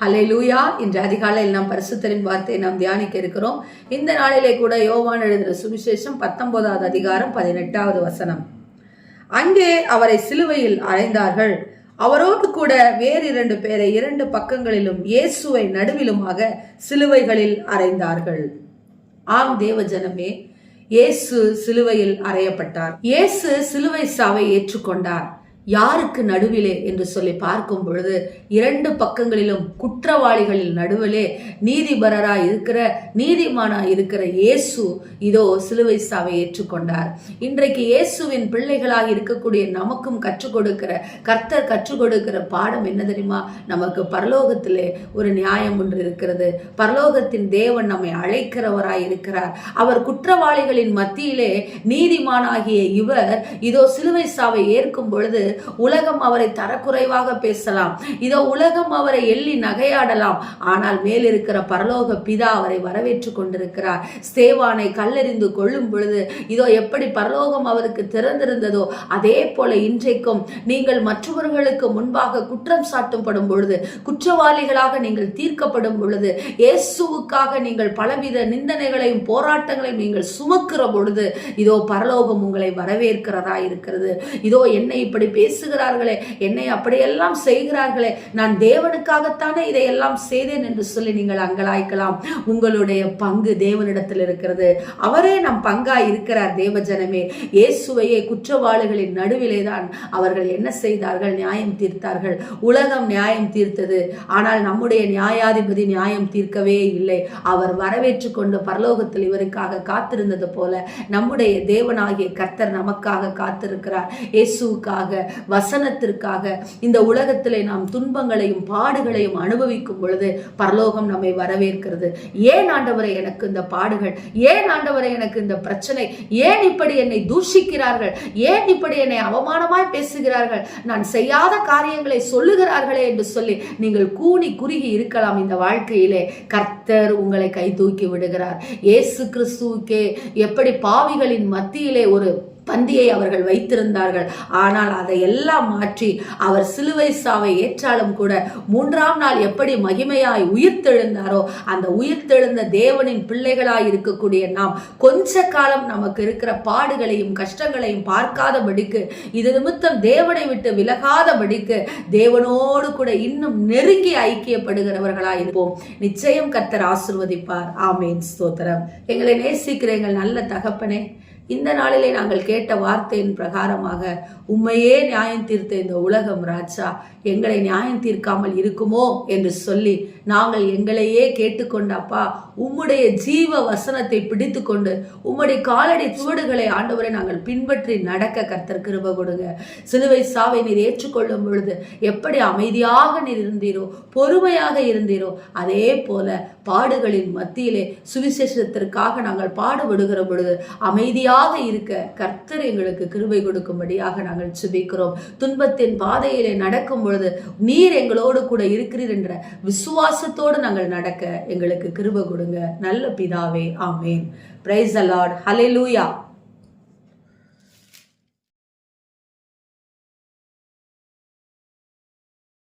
ஹலே லூயா இன்று அதிகாலையில் நாம் பரிசுத்தரின் வார்த்தையை நாம் தியானிக்க இருக்கிறோம். இந்த நாளிலே கூட யோவான் எழுதின சுவிசேஷம் பத்தொன்பதாவது அதிகாரம் பதினெட்டாவது வசனம். அங்கே அவரை சிலுவையில் அறைந்தார்கள். அவரோடு கூட வேறு இரண்டு பேரை இரண்டு பக்கங்களிலும் இயேசுவை நடுவிலுமாக சிலுவைகளில் அறைந்தார்கள். ஆம் தேவ ஜனமே இயேசு சிலுவையில் அறையப்பட்டார். இயேசு சிலுவை சாவை ஏற்றுக்கொண்டார். யாருக்கு நடுவிலே என்று சொல்லி பார்க்கும் பொழுது இரண்டு பக்கங்களிலும் குற்றவாளிகளில் நடுவிலே நீதிபரராய் இருக்கிற நீதிமானாய் இருக்கிற இயேசு இதோ சிலுவை சாவை ஏற்றுக்கொண்டார். இன்றைக்கு இயேசுவின் பிள்ளைகளாக இருக்கக்கூடிய நமக்கும் கற்றுக் கொடுக்கிற கர்த்தர் கற்றுக் கொடுக்கிற பாடம் என்ன தெரியுமா? நமக்கு பரலோகத்திலே ஒரு நியாயம் ஒன்று இருக்கிறது. பரலோகத்தின் தேவன் நம்மை அழைக்கிறவராய் இருக்கிறார். அவர் குற்றவாளிகளின் மத்தியிலே நீதிமானாகிய இவர் இதோ சிலுவை சாவை ஏற்கும் பொழுது உலகம் அவரை தரக்குறைவாக பேசலாம். இதோ உலகம் அவரை எள்ளி நகையாடலாம். ஆனால் மேலிருக்கிற பரலோக பிதா அவரை வரவேற்று கொண்டிருக்கிறார். ஸ்தேவானை கல்லெறிந்து கொள்ளும் பொழுது இதோ எப்படி பரலோகம் அவருக்கு திறந்திருந்ததோ அதே போல இன்றைக்கும் நீங்கள் மற்றவர்களுக்கு முன்பாக குற்றம் சாட்டப்படும் பொழுது குற்றவாளிகளாக நீங்கள் தீர்க்கப்படும் பொழுது இயேசுவுக்காக நீங்கள் பலவித நிந்தனைகளையும் போராட்டங்களையும் நீங்கள் சுமக்கிற பொழுது இதோ பரலோகம் உங்களை வரவேற்கிறதா இருக்கிறது. இதோ என்னை இப்படி பேசுகிறார்களே என்னை அப்படியெல்லாம் செய்கிறார்களே நான் தேவனுக்காகத்தானே இதையெல்லாம் செய்தேன் என்று சொல்லி நீங்கள் அங்கலாய்க்கலாம். உங்களுடைய பங்கு தேவனிடத்தில் இருக்கிறது. அவரே நம் பங்கா இருக்கிறார் தேவஜனமே. இயேசுவையே குற்றவாளிகளின் நடுவிலே தான் அவர்கள் என்ன செய்தார்கள்? நியாயம் தீர்த்தார்கள். உலகம் நியாயம் தீர்த்தது. ஆனால் நம்முடைய நியாயாதிபதி நியாயம் தீர்க்கவே இல்லை. அவர் வரவேற்று கொண்டு பரலோகத்தில் இவருக்காக காத்திருந்தது போல நம்முடைய தேவனாகிய கர்த்தர் நமக்காக காத்திருக்கிறார். இயேசுவுக்காக வசனத்திற்காக இந்த உலகத்திலே நாம் துன்பங்களையும் பாடுகளையும் அனுபவிக்கும் பொழுது பரலோகம் நம்மை வரவேற்கிறது. ஏன் ஆண்டவரை எனக்கு இந்த பாடுகள்? ஏன் ஆண்டவரை எனக்கு இந்த பிரச்சனை? ஏன் இப்படி என்னை தூஷிக்கிறார்கள்? ஏன் இப்படி என்னை அவமானமாய் பேசுகிறார்கள்? நான் செய்யாத காரியங்களை சொல்லுகிறார்களே என்று சொல்லி நீங்கள் கூனி குறுகி இருக்கலாம் இந்த வாழ்க்கையிலே. கர்த்தர் உங்களை கை தூக்கி விடுகிறார். இயேசு கிறிஸ்துவுக்கே எப்படி பாவிகளின் மத்தியிலே ஒரு பந்தியை அவர்கள் வைத்திருந்தார்கள். ஆனால் அதை எல்லாம் மாற்றி அவர் சிலுவை சாவை ஏற்றாலும் கூட மூன்றாம் நாள் எப்படி மகிமையாய் உயிர்த்தெழுந்தாரோ அந்த உயிர்த்தெழுந்த தேவனின் பிள்ளைகளாய் இருக்கக்கூடிய நாம் கொஞ்ச காலம் நமக்கு இருக்கிற பாடுகளையும் கஷ்டங்களையும் பார்க்காதபடிக்கு இது நிமித்தம் தேவனை விட்டு விலகாதபடிக்கு தேவனோடு கூட இன்னும் நெருங்கி ஐக்கியப்படுகிறவர்களாய் இருப்போம். நிச்சயம் கத்தர் ஆசிர்வதிப்பார். ஆமேன். ஸ்தோத்திரம். எங்களை நேசிக்கிற எங்கள் நல்ல தகப்பனே. இந்த நாளிலே நாங்கள் கேட்ட வார்த்தையின் பிரகாரமாக உண்மையே நியாயம் தீர்த்த இந்த உலகம் ராஜா எங்களை நியாயம் தீர்க்காமல் இருக்குமோ என்று சொல்லி நாங்கள் எங்களையே கேட்டுக்கொண்டப்பா உம்முடைய ஜீவ வசனத்தை பிடித்து கொண்டு உம்முடைய காலடி சுவடுகளை ஆண்டவரை நாங்கள் பின்பற்றி நடக்க கர்த்தர் கிருப கொடுங்க. சிலுவை சாவை நீர் ஏற்றுக்கொள்ளும் பொழுது எப்படி அமைதியாக நீர் இருந்தீரோ பொறுமையாக இருந்தீரோ அதே போல பாடுகளின் மத்தியிலே சுவிசேஷத்திற்காக நாங்கள் பாடுபடுகிற பொழுது அமைதியாக இருக்க கர்த்தர் எங்களுக்கு கிருபை கொடுக்கும்படியாக நாங்கள் சுபிக்கிறோம் துன்பத்தின் பாதையிலே நடக்கும் பொழுது நீர் எங்களோடு கூட இருக்கிறீர் என்ற விசுவாசத்தோடு நாங்கள் நடக்க எங்களுக்கு கிருப கொடுங்க. நல்ல பிதாவே ஆமேன். Price allot hallelujah